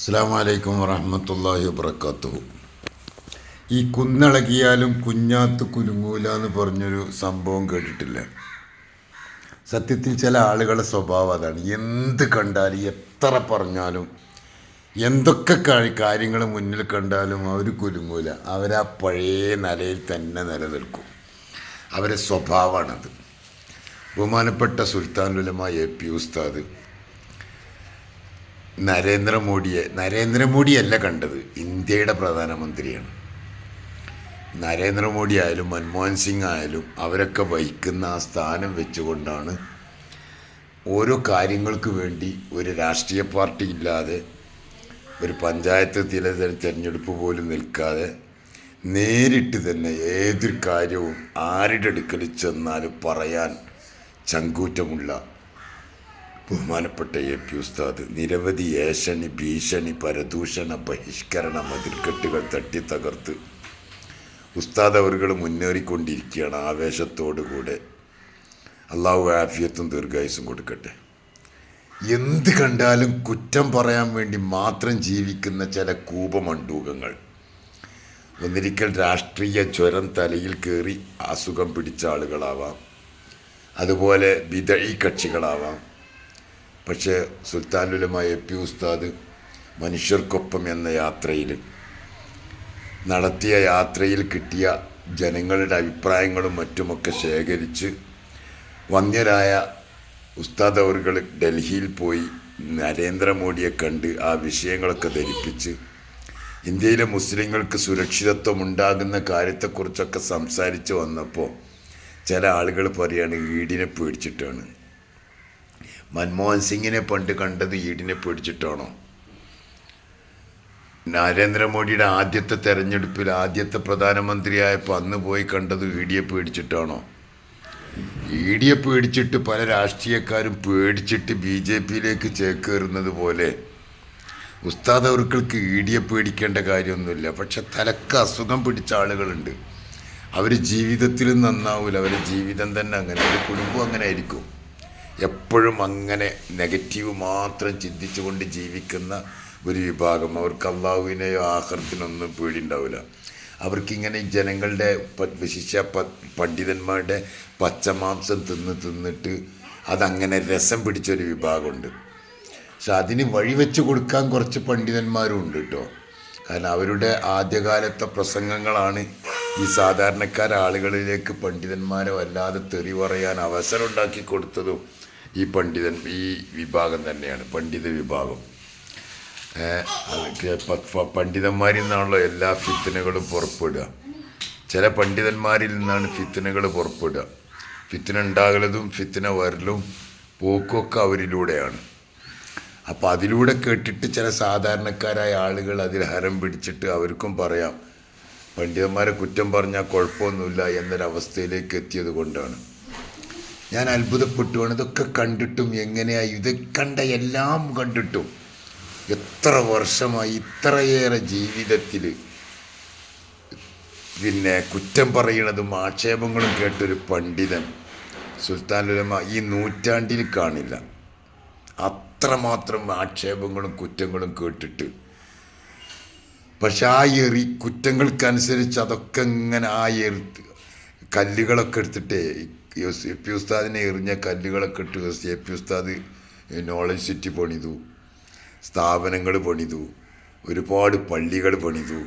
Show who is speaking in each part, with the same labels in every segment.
Speaker 1: അസ്സാം വലൈക്കും വറഹമത്തല്ലാഹി വബർക്കാത്തു ഈ കുന്നിളകിയാലും കുഞ്ഞാത്ത് കുലുങ്ങൂല എന്ന് പറഞ്ഞൊരു സംഭവം കേട്ടിട്ടില്ല. സത്യത്തിൽ ചില ആളുകളുടെ സ്വഭാവം അതാണ്. എന്ത് കണ്ടാലും എത്ര പറഞ്ഞാലും എന്തൊക്കെ കാര്യങ്ങൾ മുന്നിൽ കണ്ടാലും അവർ കുലുങ്ങൂല. അവരാ പഴയ നിലയിൽ തന്നെ നിലനിൽക്കും. അവരെ സ്വഭാവമാണത്. ബഹുമാനപ്പെട്ട സുൽത്താൻ ലുലമായ എ പി ഉസ്താദ് നരേന്ദ്രമോദിയെ നരേന്ദ്രമോദിയല്ല കണ്ടത് ഇന്ത്യയുടെ പ്രധാനമന്ത്രിയാണ്. നരേന്ദ്രമോദി ആയാലും മൻമോഹൻ സിംഗ് ആയാലും അവരൊക്കെ വഹിക്കുന്ന ആ സ്ഥാനം വെച്ചുകൊണ്ടാണ് ഓരോ കാര്യങ്ങൾക്ക് വേണ്ടി ഒരു രാഷ്ട്രീയ പാർട്ടി ഇല്ലാതെ ഒരു പഞ്ചായത്ത് തില തിരഞ്ഞെടുപ്പ് പോലും നിൽക്കാതെ നേരിട്ട് തന്നെ ഏതൊരു കാര്യവും ആരുടെ അടുക്കൽ ചെന്നാലും പറയാൻ ചങ്കൂറ്റമുള്ള ബഹുമാനപ്പെട്ട എ പി ഉസ്താദ് നിരവധി ഏഷണി ഭീഷണി പരദൂഷണ ബഹിഷ്കരണ മതിൽക്കെട്ടുകൾ തട്ടി തകർത്ത് ഉസ്താദ് അവരുകൾ മുന്നേറിക്കൊണ്ടിരിക്കുകയാണ് ആവേശത്തോടുകൂടെ. അള്ളാഹു ആഫിയത്തും ദീർഘായുസും കൊടുക്കട്ടെ. എന്ത് കണ്ടാലും കുറ്റം പറയാൻ വേണ്ടി മാത്രം ജീവിക്കുന്ന ചില കൂപമണ്ടൂകങ്ങൾ ഒന്നിരിക്കൽ രാഷ്ട്രീയ ജ്വരം തലയിൽ കയറി അസുഖം പിടിച്ച ആളുകളാവാം. അതുപോലെ വിതഴി കക്ഷികളാവാം. പക്ഷേ സുൽത്താനുലമായ എ പി ഉസ്താദ് മനുഷ്യർക്കൊപ്പം എന്ന യാത്രയിൽ നടത്തിയ യാത്രയിൽ കിട്ടിയ ജനങ്ങളുടെ അഭിപ്രായങ്ങളും മറ്റുമൊക്കെ ശേഖരിച്ച് വന്യരായ ഉസ്താദ് അവറുകൾ ഡൽഹിയിൽ പോയി നരേന്ദ്രമോദിയെ കണ്ട് ആ വിഷയങ്ങളൊക്കെ ധരിപ്പിച്ച് ഇന്ത്യയിലെ മുസ്ലിങ്ങൾക്ക് സുരക്ഷിതത്വം ഉണ്ടാകുന്ന കാര്യത്തെക്കുറിച്ചൊക്കെ സംസാരിച്ച് വന്നപ്പോൾ ചില ആളുകൾ പറയാണ് ഈടിനെ പേടിച്ചിട്ടാണ്. മൻമോഹൻ സിംഗിനെ പണ്ട് കണ്ടത് ഈടിനെ പേടിച്ചിട്ടാണോ? നരേന്ദ്രമോദിയുടെ ആദ്യത്തെ തെരഞ്ഞെടുപ്പിൽ ആദ്യത്തെ പ്രധാനമന്ത്രിയായപ്പോൾ അന്ന് പോയി കണ്ടത് ഈടിയെ പേടിച്ചിട്ടാണോ? ഈടിയെ പേടിച്ചിട്ട് പല രാഷ്ട്രീയക്കാരും പേടിച്ചിട്ട് ബി ജെ പിയിലേക്ക് ചേക്കേറുന്നത് പോലെ ഉസ്താദ് അവർക്കൾക്ക് ഈടിയെ പേടിക്കേണ്ട കാര്യമൊന്നുമില്ല. പക്ഷെ തലക്ക് അസുഖം പിടിച്ച ആളുകളുണ്ട്. അവർ ജീവിതത്തിലും നന്നാവില്ല അവരുടെ ജീവിതം തന്നെ അങ്ങനെ. ഒരു കുടുംബം അങ്ങനെ ആയിരിക്കും. എപ്പോഴും അങ്ങനെ നെഗറ്റീവ് മാത്രം ചിന്തിച്ചുകൊണ്ട് ജീവിക്കുന്ന ഒരു വിഭാഗം. അവർക്ക് അള്ളാഹുവിനെയോ ആഹ്റത്തിനൊന്നും പേടിയുണ്ടാവില്ല അവർക്കിങ്ങനെ ജനങ്ങളുടെ വിശിഷ്യ പണ്ഡിതന്മാരുടെ പച്ചമാംസം തിന്ന് തിന്നിട്ട് അതങ്ങനെ രസം പിടിച്ചൊരു വിഭാഗമുണ്ട്. പക്ഷെ അതിന് വഴിവെച്ച് കൊടുക്കാൻ കുറച്ച് പണ്ഡിതന്മാരും ഉണ്ട് കേട്ടോ കാരണം അവരുടെ ആദ്യകാലത്തെ പ്രസംഗങ്ങളാണ് ഈ സാധാരണക്കാര ആളുകളിലേക്ക് പണ്ഡിതന്മാരെ വല്ലാതെ തെറി പറയാൻ അവസരം ഉണ്ടാക്കി കൊടുത്തതും ഈ പണ്ഡിതൻ ഈ വിഭാഗം തന്നെയാണ് പണ്ഡിത വിഭാഗം. പണ്ഡിതന്മാരിൽ നിന്നാണല്ലോ എല്ലാ ഫിത്തനകളും പുറപ്പെടുക. ചില പണ്ഡിതന്മാരിൽ നിന്നാണ് ഫിത്തനകൾ പുറപ്പെടുക. ഫിത്തന ഉണ്ടാകലതും ഫിത്തന വരലും പോക്കൊക്കെ അവരിലൂടെയാണ്. അപ്പോൾ അതിലൂടെ കേട്ടിട്ട് ചില സാധാരണക്കാരായ ആളുകൾ അതിൽ ഹരം പിടിച്ചിട്ട് അവർക്കും പറയാം പണ്ഡിതന്മാരെ കുറ്റം പറഞ്ഞാൽ കുഴപ്പമൊന്നുമില്ല എന്നൊരവസ്ഥയിലേക്ക് എത്തിയത് കൊണ്ടാണ്. ഞാൻ അത്ഭുതപ്പെട്ടുവാണ് ഇതൊക്കെ കണ്ടിട്ടും എങ്ങനെയായി ഇത് കണ്ട എല്ലാം കണ്ടിട്ടും. എത്ര വർഷമായി ഇത്രയേറെ ജീവിതത്തിൽ പിന്നെ കുറ്റം പറയണതും ആക്ഷേപങ്ങളും കേട്ടൊരു പണ്ഡിതൻ സുൽത്താനുലമ ഈ നൂറ്റാണ്ടിൽ കാണില്ല. അത്രമാത്രം ആക്ഷേപങ്ങളും കുറ്റങ്ങളും കേട്ടിട്ട്. പക്ഷെ ആ എറി കുറ്റങ്ങൾക്കനുസരിച്ച് അതൊക്കെ ഇങ്ങനെ ആ എറി കല്ലുകളൊക്കെ എടുത്തിട്ട് എ പി ഉസ്താദിനെ എറിഞ്ഞ കല്ലുകളൊക്കെ ഇട്ട് A P Usthad knowledge city പണിതു. സ്ഥാപനങ്ങൾ പണിതു. ഒരുപാട് പള്ളികൾ പണിതു.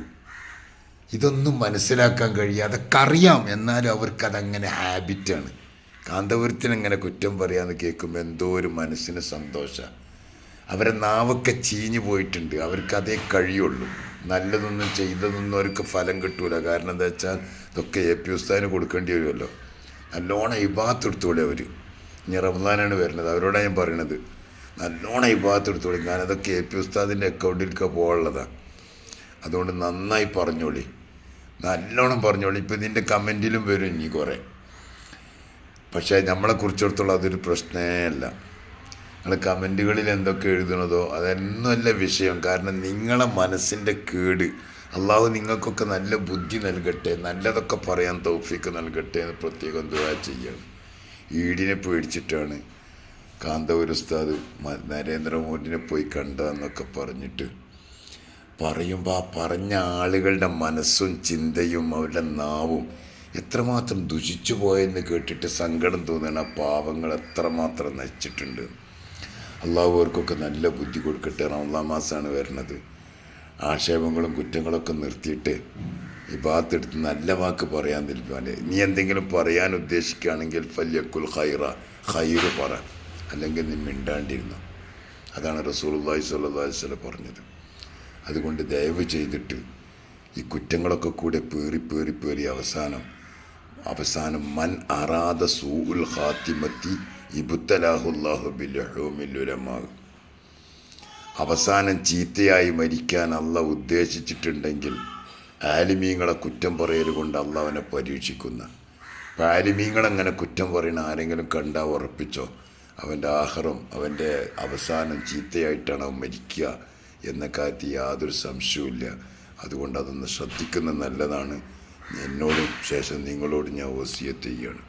Speaker 1: ഇതൊന്നും മനസ്സിലാക്കാൻ കഴിയും അതൊക്കെ അറിയാം. എന്നാലും അവർക്കതങ്ങനെ ഹാബിറ്റാണ് കാന്തപുരത്തിന് അങ്ങനെ കുറ്റം പറയാന്ന് കേൾക്കുമ്പോൾ എന്തോ ഒരു മനസ്സിന് സന്തോഷം. അവരെ നാവൊക്കെ ചീഞ്ഞു പോയിട്ടുണ്ട്. അവർക്ക് അതേ കഴിയുള്ളൂ. നല്ലതൊന്നും ചെയ്തതൊന്നും അവർക്ക് ഫലം കിട്ടൂല. കാരണം എന്താ വെച്ചാൽ ഇതൊക്കെ എ പി ഉസ്താദിന് കൊടുക്കേണ്ടി വരുമല്ലോ. നല്ലോണം ഇബാത്ത് എടുത്തോളി അവർ ഇനി റമദാനാണ് വരുന്നത്. അവരോടാണ് ഞാൻ പറയണത്. നല്ലോണം ഇബാത്തെടുത്തോളി ഞാനതൊക്കെ എ പി ഉസ്താദിന്റെ അക്കൗണ്ടിലൊക്കെ പോകാനുള്ളതാണ് അതുകൊണ്ട് നന്നായി പറഞ്ഞോളി. നല്ലോണം പറഞ്ഞോളി. ഇപ്പം ഇതിന്റെ കമന്റിലും വരും ഇനി കുറേ. പക്ഷേ നമ്മളെ കുറിച്ചിടത്തോളം അതൊരു പ്രശ്നമേ അല്ല. നിങ്ങൾ കമന്റുകളിൽ എന്തൊക്കെ എഴുതണതോ അതൊന്നുമല്ല വിഷയം. കാരണം നിങ്ങളെ മനസ്സിന്റെ കേട്. അള്ളാഹു നിങ്ങൾക്കൊക്കെ നല്ല ബുദ്ധി നൽകട്ടെ നല്ലതൊക്കെ പറയാൻ തൗഫീക്ക് നൽകട്ടെ എന്ന് പ്രത്യേകം ദുവാ ചെയ്യണം. ഈടിനെ പേടിച്ചിട്ടാണ് കാന്തപുര ഉസ്താദ് മ- നരേന്ദ്രമോദിനെ പോയി കണ്ടതെന്നൊക്കെ പറഞ്ഞിട്ട് പറയുമ്പോൾ ആ പറഞ്ഞ ആളുകളുടെ മനസ്സും ചിന്തയും അവരുടെ നാവും എത്രമാത്രം ദുഷിച്ചു പോയെന്ന് കേട്ടിട്ട് സങ്കടം തോന്നുന്ന പാവങ്ങൾ എത്രമാത്രം നശിച്ചിട്ടുണ്ട്. അള്ളാഹു അവർക്കൊക്കെ നല്ല ബുദ്ധി കൊടുക്കട്ടെ. റമദാൻ മാസമാണ് വരുന്നത്. ആക്ഷേപങ്ങളും കുറ്റങ്ങളൊക്കെ നിർത്തിയിട്ട് ഈ ഭാഗത്തെടുത്ത് നല്ല വാക്ക് പറയാൻ നിൽക്കാൻ നീ എന്തെങ്കിലും പറയാൻ ഉദ്ദേശിക്കുകയാണെങ്കിൽ ഫല്യക്കുൽ ഹൈറ ഹൈറ് പറ. അല്ലെങ്കിൽ നീ മിണ്ടാണ്ടിരുന്നു. അതാണ് അലൈഹി വസല്ലം പറഞ്ഞത്. അതുകൊണ്ട് ദയവ് ചെയ്തിട്ട് ഈ കുറ്റങ്ങളൊക്കെ കൂടെ പേറി പേറി പേറി അവസാനം അവസാനം മൻ അറാദ സൂഉൽ ഖാത്തിമത്തി ഇബുത്തലാഹുല്ലാഹു ബിൽഹൂമില്ലുലമാകും അവസാനം ചീത്തയായി മരിക്കാൻ അല്ല ഉദ്ദേശിച്ചിട്ടുണ്ടെങ്കിൽ ആലിമീങ്ങളെ കുറ്റം പറയൽ കൊണ്ട് അല്ല അവനെ പരീക്ഷിക്കുന്ന. അപ്പം ആലിമീങ്ങളങ്ങനെ കുറ്റം പറയുന്ന ആരെങ്കിലും കണ്ടാൽ ഉറപ്പിച്ചോ? അവന്റെ ആഹാരം അവന്റെ അവസാനം ചീത്തയായിട്ടാണ് അവൻ മരിക്കുക എന്ന കാര്യത്തിൽ യാതൊരു സംശയവുമില്ല അതുകൊണ്ട് അതൊന്ന് ശ്രദ്ധിക്കുന്നത് നല്ലതാണ്. എന്നോടും ശേഷം നിങ്ങളോട് ഞാൻ ചെയ്യാണ്.